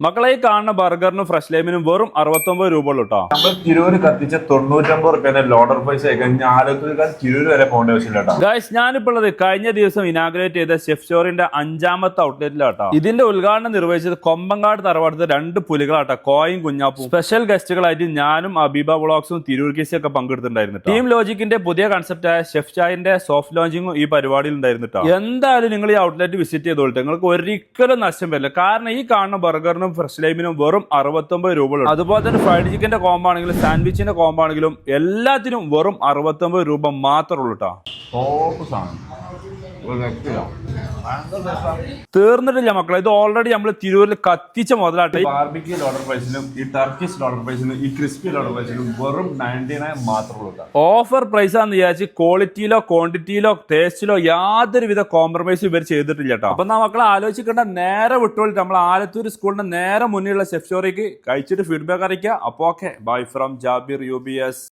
മക്കളെ കാണുന്ന ബർഗറിനും ഫ്രഷ് ലൈമിനും വെറും അറുപത്തൊമ്പത് രൂപ ഉള്ളൂ കേട്ടോ നമ്മൾ തിരൂര് കത്തിച്ച തൊണ്ണൂറ്റമ്പത് റുപ്യ ലോഡർ പൈസ ആലത്തൂർക്കാർ തിരൂര് വരെ പോകേണ്ട ആവശ്യമില്ല കേട്ടോ ഗൈസ് ഞാനിപ്പോൾ ഉള്ളത് കഴിഞ്ഞ ദിവസം ഇനാഗ്രേറ്റ് ചെയ്ത ഷെഫ് സ്റ്റോറിന്റെ അഞ്ചാമത്തെ ഔട്ട്ലെറ്റിലാട്ടോ ഇതിന്റെ ഉദ്ഘാടനം നിർവഹിച്ചത് കൊമ്പങ്കാട് തറവാടത്തെ രണ്ട് പുലികളാട്ടോ കോയും കുഞ്ഞാപ്പും. സ്പെഷ്യൽ ഗസ്റ്റുകളായിട്ട് ഞാനും അബീബ ബ്ലോക്സും തിരൂർ കേസും ഒക്കെ പങ്കെടുത്തിട്ടുണ്ടായിരുന്നു ടീം ലോജിക്കിന്റെ പുതിയ കൺസെപ്റ്റായ ഷെഫ് ചായന്റെ സോഫ്റ്റ് ലോഞ്ചിങ്ങും ഈ പരിപാടിയിൽ ഉണ്ടായിരുന്നു കേട്ടോ എന്തായാലും നിങ്ങൾ ഈ ഔട്ട്ലെറ്റ് വിസിറ്റ് ചെയ്തോളൂ നിങ്ങൾക്ക് ഒരിക്കലും നഷ്ടം വരില്ല. കാരണം ഈ കാണുന്ന ബർഗറിനും ഫ്രഷ് ലൈമിനും വെറും അറുപത്തൊമ്പത് രൂപ അതുപോലെ തന്നെ ഫ്രൈഡ് ചിക്കന്റെ കോമ്പാണെങ്കിലും ആണെങ്കിലും സാൻഡ്വിച്ചിന്റെ കോംബോ ആണെങ്കിലും എല്ലാത്തിനും വെറും അറുപത്തൊമ്പത് രൂപ മാത്രമേ ഉള്ളൂ കേട്ടോ ടോപ്പ് സാധനം. തീർന്നിട്ടില്ല മക്കളെ. ഇത് ഓൾറെഡി നമ്മൾ തിരൂരിൽ കത്തിച്ച മുതലാട്ടെ. ബാർബിക്യൂ ലോഡർ പ്രൈസിനും ഈ ടർക്കിഷ് ലോഡർ പ്രൈസിനും ഈ ക്രിസ്പി ലോഡർ പ്രൈസിനും വെറും നയന്റി നയൻ മാത്രമേ ഓഫർ പ്രൈസ് ആണെന്ന് വിചാരിച്ച് ക്വാളിറ്റിയിലോ ക്വാണ്ടിറ്റിയിലോ ടേസ്റ്റിലോ യാതൊരുവിധ കോംപ്രമൈസ് ഇവർ ചെയ്തിട്ടില്ല കേട്ടോ. അപ്പൊ നാ മക്കളെ ആലോചിക്കേണ്ട നേരെ വിട്ടോളി നമ്മൾ ആലത്തൂർ സ്കൂളിന്റെ നേരെ മുന്നിലുള്ള ഷെഫ് സ്റ്റോറിക്ക് കഴിച്ചിട്ട് ഫീഡ്ബാക്ക് അറിയിക്കുക. അപ്പൊ okay bye from Jabir U B S